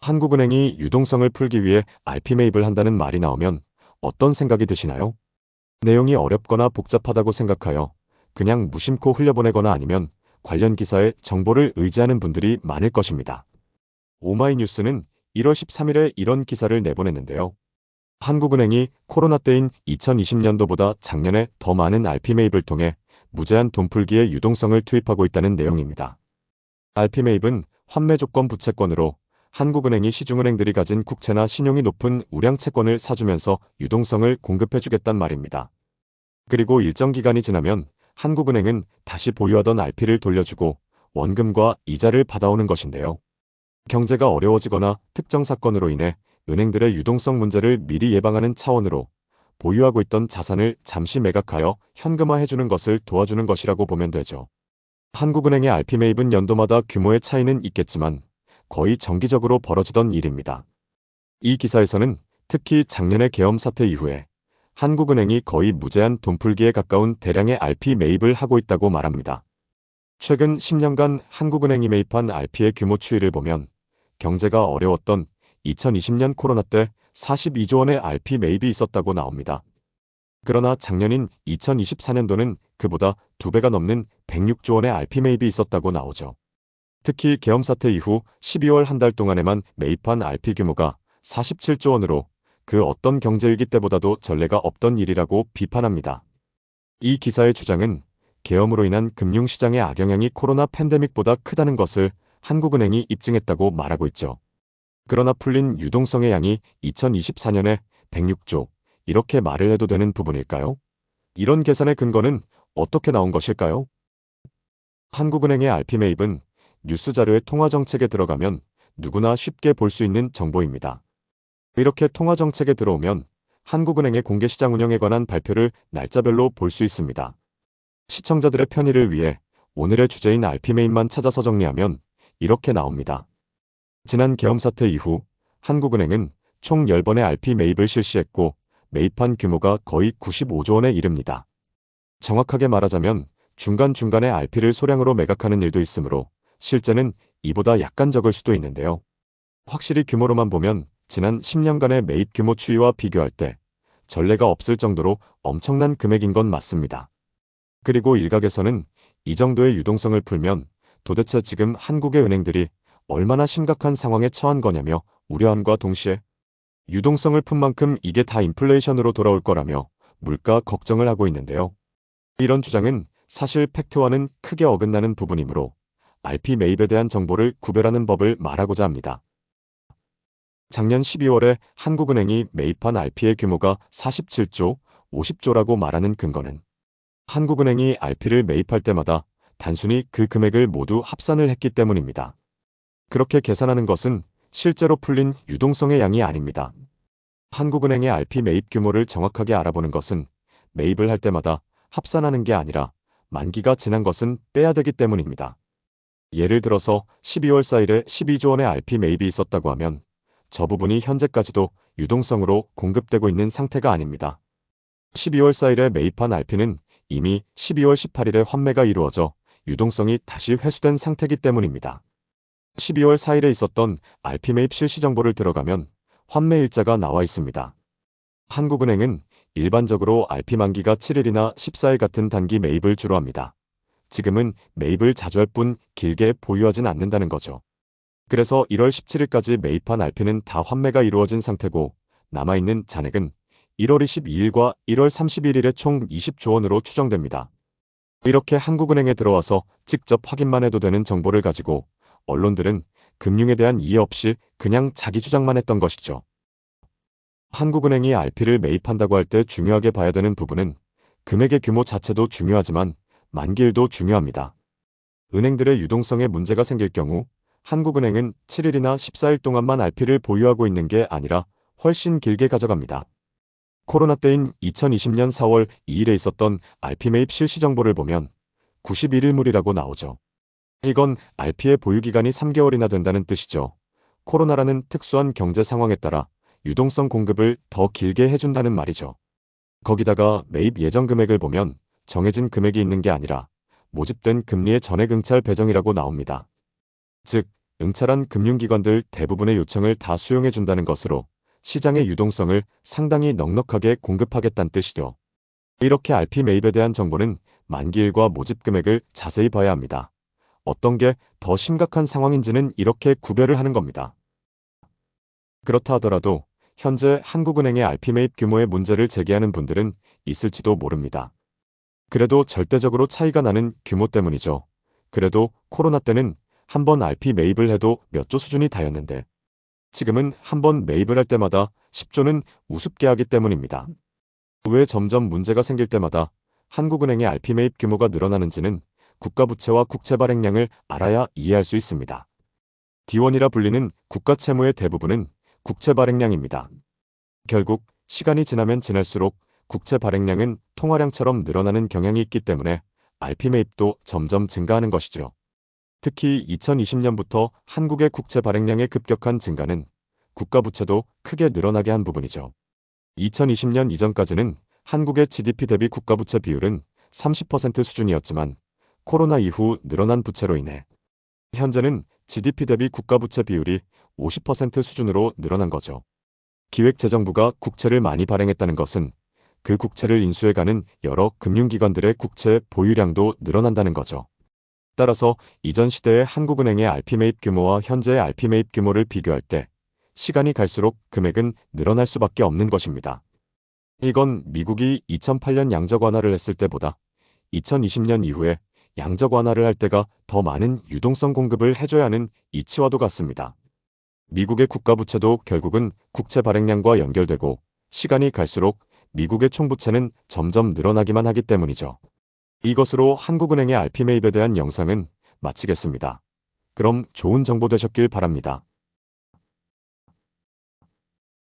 한국은행이 유동성을 풀기 위해 RP 매입을 한다는 말이 나오면 어떤 생각이 드시나요? 내용이 어렵거나 복잡하다고 생각하여 그냥 무심코 흘려보내거나 아니면 관련 기사에 정보를 의지하는 분들이 많을 것입니다. 오마이뉴스는 1월 13일에 이런 기사를 내보냈는데요. 한국은행이 코로나 때인 2020년도보다 작년에 더 많은 RP 매입을 통해 무제한 돈풀기에 유동성을 투입하고 있다는 내용입니다. RP 매입은 환매 조건 부채권으로 한국은행이 시중은행들이 가진 국채나 신용이 높은 우량 채권을 사주면서 유동성을 공급해주겠단 말입니다. 그리고 일정 기간이 지나면 한국은행은 다시 보유하던 RP를 돌려주고 원금과 이자를 받아오는 것인데요. 경제가 어려워지거나 특정 사건으로 인해 은행들의 유동성 문제를 미리 예방하는 차원으로 보유하고 있던 자산을 잠시 매각하여 현금화해주는 것을 도와주는 것이라고 보면 되죠. 한국은행의 RP 매입은 연도마다 규모의 차이는 있겠지만 거의 정기적으로 벌어지던 일입니다. 이 기사에서는 특히 작년의 계엄 사태 이후에 한국은행이 거의 무제한 돈풀기에 가까운 대량의 RP 매입을 하고 있다고 말합니다. 최근 10년간 한국은행이 매입한 RP의 규모 추이를 보면 경제가 어려웠던 2020년 코로나 때 42조 원의 RP 매입이 있었다고 나옵니다. 그러나 작년인 2024년도는 그보다 두 배가 넘는 106조 원의 RP 매입이 있었다고 나오죠. 특히 계엄 사태 이후 12월 한 달 동안에만 매입한 RP 규모가 47조 원으로 그 어떤 경제위기 때보다도 전례가 없던 일이라고 비판합니다. 이 기사의 주장은 계엄으로 인한 금융시장의 악영향이 코로나 팬데믹보다 크다는 것을 한국은행이 입증했다고 말하고 있죠. 그러나 풀린 유동성의 양이 2024년에 106조 이렇게 말을 해도 되는 부분일까요? 이런 계산의 근거는 어떻게 나온 것일까요? 한국은행의 RP 매입은 뉴스 자료의 통화 정책에 들어가면 누구나 쉽게 볼 수 있는 정보입니다. 이렇게 통화 정책에 들어오면 한국은행의 공개시장 운영에 관한 발표를 날짜별로 볼 수 있습니다. 시청자들의 편의를 위해 오늘의 주제인 RP 매입만 찾아서 정리하면 이렇게 나옵니다. 지난 계엄 사태 이후 한국은행은 총 10번의 RP 매입을 실시했고 매입한 규모가 거의 95조 원에 이릅니다. 정확하게 말하자면 중간중간에 RP를 소량으로 매각하는 일도 있으므로 실제는 이보다 약간 적을 수도 있는데요. 확실히 규모로만 보면 지난 10년간의 매입 규모 추이와 비교할 때 전례가 없을 정도로 엄청난 금액인 건 맞습니다. 그리고 일각에서는 이 정도의 유동성을 풀면 도대체 지금 한국의 은행들이 얼마나 심각한 상황에 처한 거냐며 우려함과 동시에 유동성을 푼 만큼 이게 다 인플레이션으로 돌아올 거라며 물가 걱정을 하고 있는데요. 이런 주장은 사실 팩트와는 크게 어긋나는 부분이므로 RP 매입에 대한 정보를 구별하는 법을 말하고자 합니다. 작년 12월에 한국은행이 매입한 RP의 규모가 47조, 50조라고 말하는 근거는 한국은행이 RP를 매입할 때마다 단순히 그 금액을 모두 합산을 했기 때문입니다. 그렇게 계산하는 것은 실제로 풀린 유동성의 양이 아닙니다. 한국은행의 RP 매입 규모를 정확하게 알아보는 것은 매입을 할 때마다 합산하는 게 아니라 만기가 지난 것은 빼야 되기 때문입니다. 예를 들어서 12월 4일에 12조 원의 RP 매입이 있었다고 하면 저 부분이 현재까지도 유동성으로 공급되고 있는 상태가 아닙니다. 12월 4일에 매입한 RP는 이미 12월 18일에 환매가 이루어져 유동성이 다시 회수된 상태이기 때문입니다. 12월 4일에 있었던 RP 매입 실시 정보를 들어가면 환매 일자가 나와 있습니다. 한국은행은 일반적으로 RP 만기가 7일이나 14일 같은 단기 매입을 주로 합니다. 지금은 매입을 자주 할 뿐 길게 보유하진 않는다는 거죠. 그래서 1월 17일까지 매입한 RP는 다 환매가 이루어진 상태고 남아있는 잔액은 1월 22일과 1월 31일에 총 20조 원으로 추정됩니다. 이렇게 한국은행에 들어와서 직접 확인만 해도 되는 정보를 가지고 언론들은 금융에 대한 이해 없이 그냥 자기 주장만 했던 것이죠. 한국은행이 RP를 매입한다고 할 때 중요하게 봐야 되는 부분은 금액의 규모 자체도 중요하지만 만기일도 중요합니다. 은행들의 유동성에 문제가 생길 경우 한국은행은 7일이나 14일 동안만 RP를 보유하고 있는 게 아니라 훨씬 길게 가져갑니다. 코로나 때인 2020년 4월 2일에 있었던 RP 매입 실시 정보를 보면 91일물이라고 나오죠. 이건 RP의 보유기간이 3개월이나 된다는 뜻이죠. 코로나라는 특수한 경제 상황에 따라 유동성 공급을 더 길게 해준다는 말이죠. 거기다가 매입 예정 금액을 보면 정해진 금액이 있는 게 아니라 모집된 금리의 전액 응찰 배정이라고 나옵니다. 즉, 응찰한 금융기관들 대부분의 요청을 다 수용해 준다는 것으로 시장의 유동성을 상당히 넉넉하게 공급하겠다는 뜻이죠. 이렇게 RP 매입에 대한 정보는 만기일과 모집 금액을 자세히 봐야 합니다. 어떤 게 더 심각한 상황인지는 이렇게 구별을 하는 겁니다. 그렇다 하더라도 현재 한국은행의 RP 매입 규모의 문제를 제기하는 분들은 있을지도 모릅니다. 그래도 절대적으로 차이가 나는 규모 때문이죠. 그래도 코로나 때는 한 번 RP 매입을 해도 몇 조 수준이 다였는데 지금은 한 번 매입을 할 때마다 10조는 우습게 하기 때문입니다. 왜 점점 문제가 생길 때마다 한국은행의 RP 매입 규모가 늘어나는지는 국가부채와 국채 발행량을 알아야 이해할 수 있습니다. D1이라 불리는 국가 채무의 대부분은 국채 발행량입니다. 결국 시간이 지나면 지날수록 국채 발행량은 통화량처럼 늘어나는 경향이 있기 때문에 RP 매입도 점점 증가하는 것이죠. 특히 2020년부터 한국의 국채 발행량의 급격한 증가는 국가 부채도 크게 늘어나게 한 부분이죠. 2020년 이전까지는 한국의 GDP 대비 국가 부채 비율은 30% 수준이었지만 코로나 이후 늘어난 부채로 인해 현재는 GDP 대비 국가 부채 비율이 50% 수준으로 늘어난 거죠. 기획재정부가 국채를 많이 발행했다는 것은 그 국채를 인수해가는 여러 금융기관들의 국채 보유량도 늘어난다는 거죠. 따라서 이전 시대의 한국은행의 RP 매입 규모와 현재의 RP 매입 규모를 비교할 때 시간이 갈수록 금액은 늘어날 수밖에 없는 것입니다. 이건 미국이 2008년 양적 완화를 했을 때보다 2020년 이후에 양적 완화를 할 때가 더 많은 유동성 공급을 해줘야 하는 이치와도 같습니다. 미국의 국가 부채도 결국은 국채 발행량과 연결되고 시간이 갈수록 미국의 총부채는 점점 늘어나기만 하기 때문이죠. 이것으로 한국은행의 매입에 대한 영상은 마치겠습니다. 그럼 좋은 정보 되셨길 바랍니다.